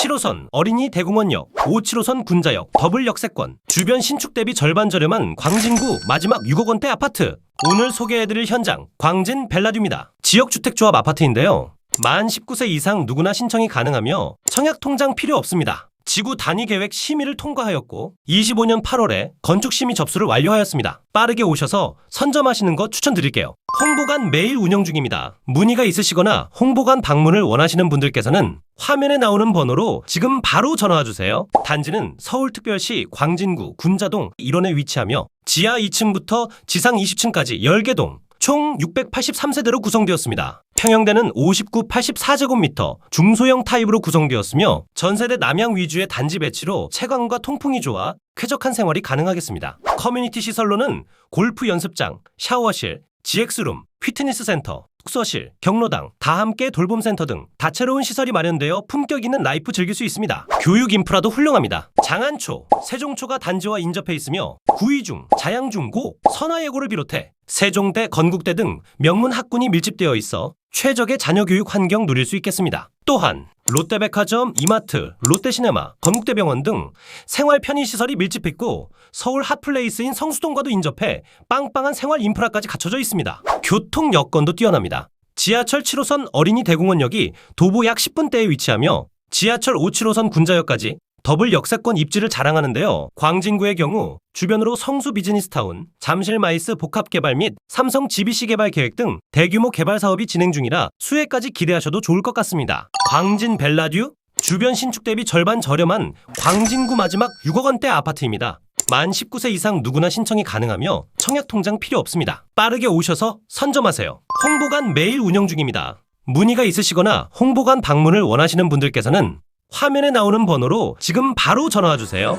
7호선 어린이 대공원역, 5, 7호선 군자역, 더블 역세권, 주변 신축 대비 절반 저렴한 광진구 마지막 6억 원대 아파트. 오늘 소개해드릴 현장 광진 벨라듀입니다. 지역주택조합 아파트인데요. 만 19세 이상 누구나 신청이 가능하며 청약 통장 필요 없습니다. 지구 단위 계획 심의를 통과하였고 25년 8월에 건축 심의 접수를 완료하였습니다. 빠르게 오셔서 선점하시는 거 추천드릴게요. 홍보관 매일 운영 중입니다. 문의가 있으시거나 홍보관 방문을 원하시는 분들께서는 화면에 나오는 번호로 지금 바로 전화 주세요. 단지는 서울특별시 광진구 군자동 1원에 위치하며 지하 2층부터 지상 20층까지 10개 동, 총 683세대로 구성되었습니다. 평형대는 59, 84제곱미터 중소형 타입으로 구성되었으며 전세대 남양 위주의 단지 배치로 채광과 통풍이 좋아 쾌적한 생활이 가능하겠습니다. 커뮤니티 시설로는 골프 연습장, 샤워실, GX룸, 피트니스 센터, 숙서실, 경로당, 다 함께 돌봄센터 등 다채로운 시설이 마련되어 품격 있는 라이프 즐길 수 있습니다. 교육 인프라도 훌륭합니다. 장안초, 세종초가 단지와 인접해 있으며 구이중, 자양중고, 선화예고를 비롯해 세종대, 건국대 등 명문 학군이 밀집되어 있어 최적의 자녀 교육 환경 누릴 수 있겠습니다. 또한 롯데백화점, 이마트, 롯데시네마, 건국대병원 등 생활 편의시설이 밀집했고 서울 핫플레이스인 성수동과도 인접해 빵빵한 생활 인프라까지 갖춰져 있습니다. 교통 여건도 뛰어납니다. 지하철 7호선 어린이 대공원역이 도보 약 10분대에 위치하며 지하철 5, 7호선 군자역까지 더블 역세권 입지를 자랑하는데요. 광진구의 경우 주변으로 성수 비즈니스타운, 잠실 마이스 복합 개발 및 삼성 GBC 개발 계획 등 대규모 개발 사업이 진행 중이라 수혜까지 기대하셔도 좋을 것 같습니다. 광진 벨라듀 주변 신축 대비 절반 저렴한 광진구 마지막 6억 원대 아파트입니다. 만 19세 이상 누구나 신청이 가능하며 청약 통장 필요 없습니다. 빠르게 오셔서 선점하세요. 홍보관 매일 운영 중입니다. 문의가 있으시거나 홍보관 방문을 원하시는 분들께서는 화면에 나오는 번호로 지금 바로 전화 주세요.